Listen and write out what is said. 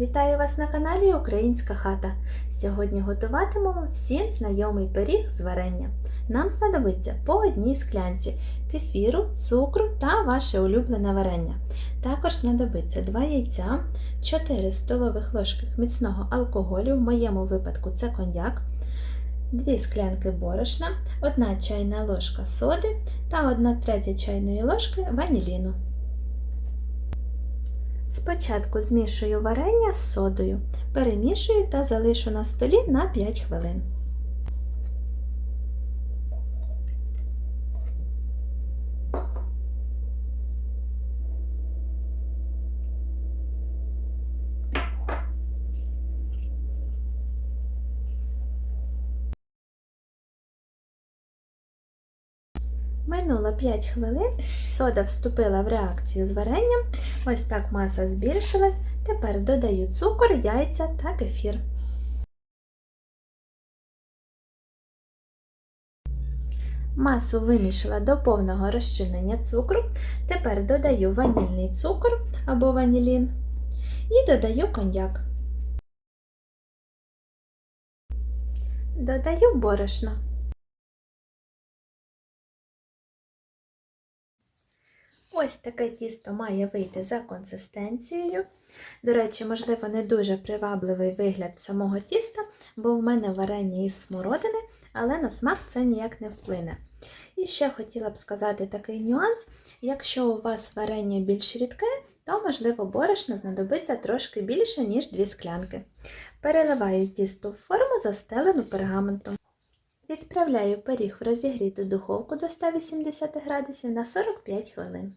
Вітаю вас на каналі Українська хата. Сьогодні готуватимемо всім знайомий пиріг з варення. Нам знадобиться по одній склянці кефіру, цукру та ваше улюблене варення. Також знадобиться 2 яйця, 4 столових ложки міцного алкоголю, в моєму випадку це коньяк, 2 склянки борошна, 1 чайна ложка соди та 1 третя чайної ложки ваніліну. Спочатку змішую варення з содою, перемішую та залишу на столі на 5 хвилин. Минуло 5 хвилин, сода вступила в реакцію з варенням. Ось так маса збільшилась. Тепер додаю цукор, яйця та кефір. Масу вимішала до повного розчинення цукру. Тепер додаю ванільний цукор або ванілін і додаю коньяк. Додаю борошно. Ось таке тісто має вийти за консистенцією. До речі, можливо, не дуже привабливий вигляд самого тіста, бо в мене варення із смородини, але на смак це ніяк не вплине. І ще хотіла б сказати такий нюанс: якщо у вас варення більш рідке, то, можливо, борошна знадобиться трошки більше, ніж 2 склянки. Переливаю тісто в форму, застелену пергаментом. Відправляю пиріг в розігріту духовку до 180 градусів на 45 хвилин.